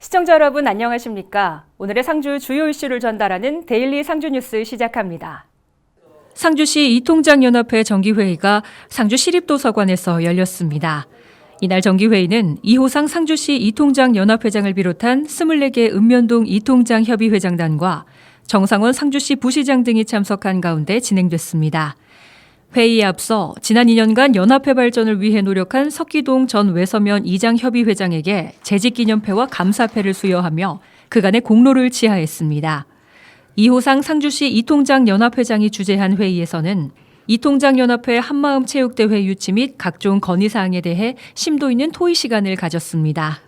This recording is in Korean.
시청자 여러분 안녕하십니까? 오늘의 상주 주요 이슈를 전달하는 데일리 상주 뉴스 시작합니다. 상주시 이통장연합회 정기회의가 상주 시립도서관에서 열렸습니다. 이날 정기회의는 이호상 상주시 이통장 연합회장을 비롯한 24개 읍면동 이통장 협의회장단과 정상원 상주시 부시장 등이 참석한 가운데 진행됐습니다. 회의에 앞서 지난 2년간 연합회 발전을 위해 노력한 석기동 전 외서면 이장 협의회장에게 재직 기념패와 감사패를 수여하며 그간의 공로를 치하했습니다. 이호상 상주시 이통장 연합회장이 주재한 회의에서는 이통장 연합회 한마음 체육대회 유치 및 각종 건의 사항에 대해 심도 있는 토의 시간을 가졌습니다.